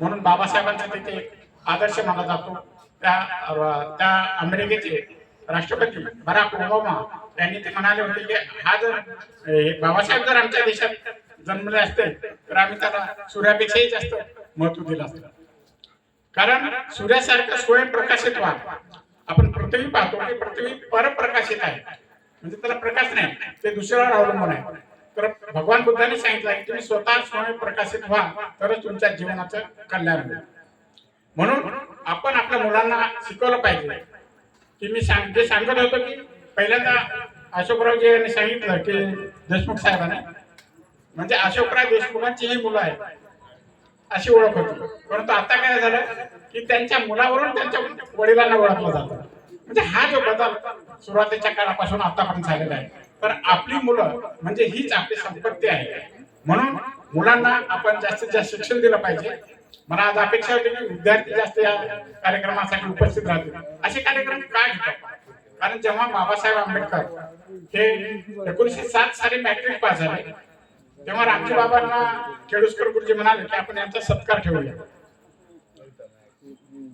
म्हणून बाबासाहेबांचा तिथे एक आदर्श मानला जातो. त्या त्या अमेरिकेचे राष्ट्रपती बराक ओबामा यांनी ते म्हणाले होते की हा जर बाबासाहेब जर आमच्या देशात जन्मले असते तर आम्ही त्याला सूर्यापेक्षाही जास्त महत्त्व दिलं असतं. कारण सूर्यासारखं स्वयंप्रकाशित व्हा. आपण पृथ्वी पाहतो की पृथ्वी परप्रकाशित आहे. म्हणजे त्याला प्रकाश नाही ते दुसऱ्यावर अवलंबून आहे. तर भगवान बुद्धांनी सांगितलं की तुम्ही स्वतः स्वयंप्रकाशित व्हा तरच तुमच्या जीवनाचं कल्याण होईल. म्हणून आपण आपल्या मुलांना शिकवलं पाहिजे. की मी सांग जे सांगत होतो की पहिल्यांदा अशोकरावजी यांनी सांगितलं की देशमुख साहेबांनी म्हणजे अशोकराव देशमुखांची ही मुलं आहेत अशी ओळख होती. परंतु आता काय झालं की त्यांच्या मुलावरून त्यांच्या वडिलांना ओळखलं जातं. म्हणजे हा जो बदल सुरुवातीच्या काळापासून आतापर्यंत झालेला आहे. तर आपली मुलं म्हणजे हीच आपली संपत्ती आहे. म्हणून मुलांना आपण जास्तीत जास्त शिक्षण दिलं पाहिजे. मला आज अपेक्षा होती की विद्यार्थी जास्त या कार्यक्रमासाठी उपस्थित राहतील. असे कार्यक्रम का घेतात कारण जेव्हा बाबासाहेब आंबेडकर हे एकोणीशे सात साली मॅट्रिक पास झाले तेव्हा रामजी बाबांना केळुसकर गुरुजी म्हणाले की आपण यांचा सत्कार ठेवूया.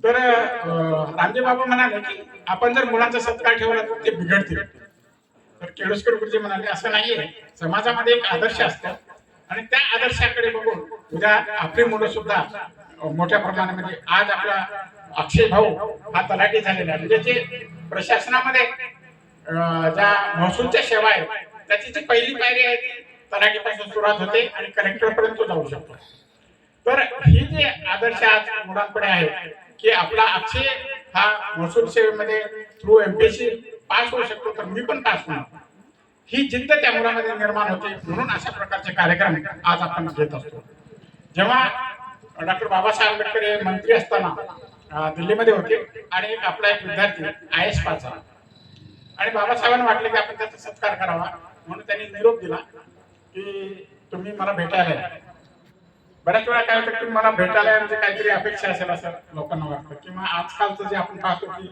तर रामजी बाबा म्हणाले की आपण जर मुलांचा सत्कार ठेवला तर ते बिघडतील. तर केळुसकर गुरुजी म्हणाले असं नाहीये. समाजामध्ये एक आदर्श असतात आणि त्या आदर्शाकडे बघून उद्या आपली मुलं सुद्धा मोठ्या प्रमाणामध्ये म्हणजे आज आपला अक्षय भाऊ हा तलाठी झालेला आहे. म्हणजे जे प्रशासनामध्ये ज्या महसूलच्या सेवा आहेत त्याची जी पहिली पायरी आहे ती तलाठीपासून सुरुवात होते आणि कलेक्टर पर्यंत जाऊ शकतो. तर ही जे आदर्श आज मुलांकडे आहे की आपला अक्षय हा महसूल सेवेमध्ये थ्रू एमपीसी पास होऊ शकतो तर मी पण पास होणार ही जिद्द त्या मुलामध्ये निर्माण होते म्हणून अशा प्रकारचे कार्यक्रम आज आपण घेत असतो. जेव्हा डॉक्टर बाबासाहेब आंबेडकर हे मंत्री असताना दिल्लीमध्ये होते आणि आपला एक विद्यार्थी आय एस पास झाला. आणि बाबासाहेबांना वाटले की आपण त्याचा सत्कार करावा म्हणून त्यांनी निरोप दिला की तुम्ही मला भेटायला या. बऱ्याच वेळा काय होतं की मला भेटायला म्हणजे काहीतरी अपेक्षा असेल असं लोकांना वाटतं किंवा आजकालचं जे आपण पाहतो की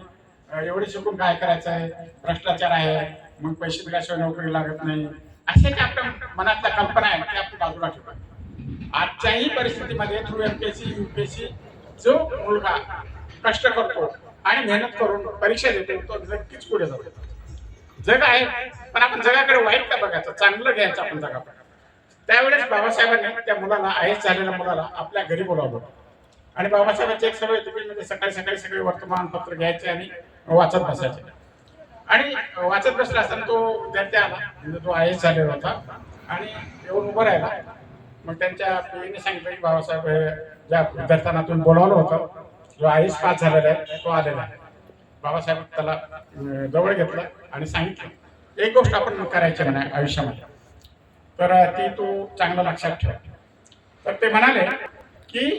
एवढे शिकून काय करायचं आहे? भ्रष्टाचार आहे. मग पैसे दिल्याशिवाय नोकरी लागत नाही. असे ज्या आपल्या मनातल्या कल्पना आहे ते आपण बाजूला ठेवा आजच्याही परिस्थितीमध्ये थ्रू एमपीएससी युपीएससी जो मुलगा कष्ट करतो आणि मेहनत करून परीक्षा देतो तो नक्कीच पुढे जातो जग आहे पण आपण जगाकडे वाईट का बघायचं? चांगलं घ्यायचं आपण जगाकडे. त्यावेळेस बाबासाहेबांनी त्या मुलाला आईस झालेल्या मुलाला आपल्या घरी बोलावलं. आणि बाबासाहेबांची एक सवय तुम्ही म्हणजे सकाळी सकाळी सगळे वर्तमानपत्र घ्यायचे आणि वाचत बसायचे. आणि वाचत बसला असताना तो विद्यार्थी आला. म्हणजे तो आय एस झालेला होता. आणि येऊन उभं राहिला. मग त्यांच्या पिढीने सांगितलं की बाबासाहेब हे ज्या विद्यार्थ्यांना तुम्ही बोलावलं होतं जो आय एस पास झालेला आहे तो आलेला आहे. बाबासाहेब त्याला जवळ घेतलं आणि सांगितलं. एक गोष्ट आपण करायची म्हणा आयुष्यामध्ये. तर ती तू चांगलं लक्षात ठेव. तर ते म्हणाले की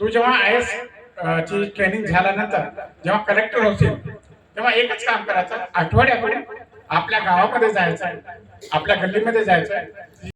तू जेव्हा आय एस ची ट्रेनिंग झाल्यानंतर जेव्हा कलेक्टर होतील तेव्हा एकच काम करायचं आठवड्याकडे आपल्या गावामध्ये जायचं आपल्या गल्लीमध्ये जायचं.